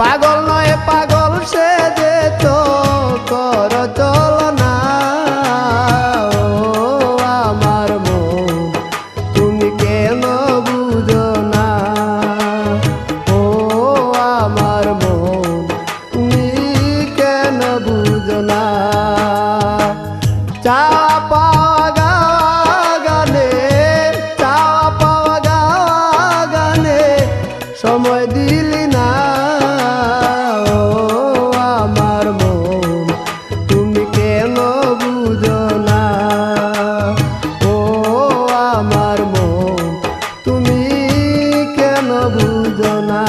পাগল নয়, পাগল সে যে তো কর চলনা আমার মো তুমি কেন বুঝো না? ও আমার মো তুমি কেন বুঝো না? সময় দিলি না। কেন বুঝো না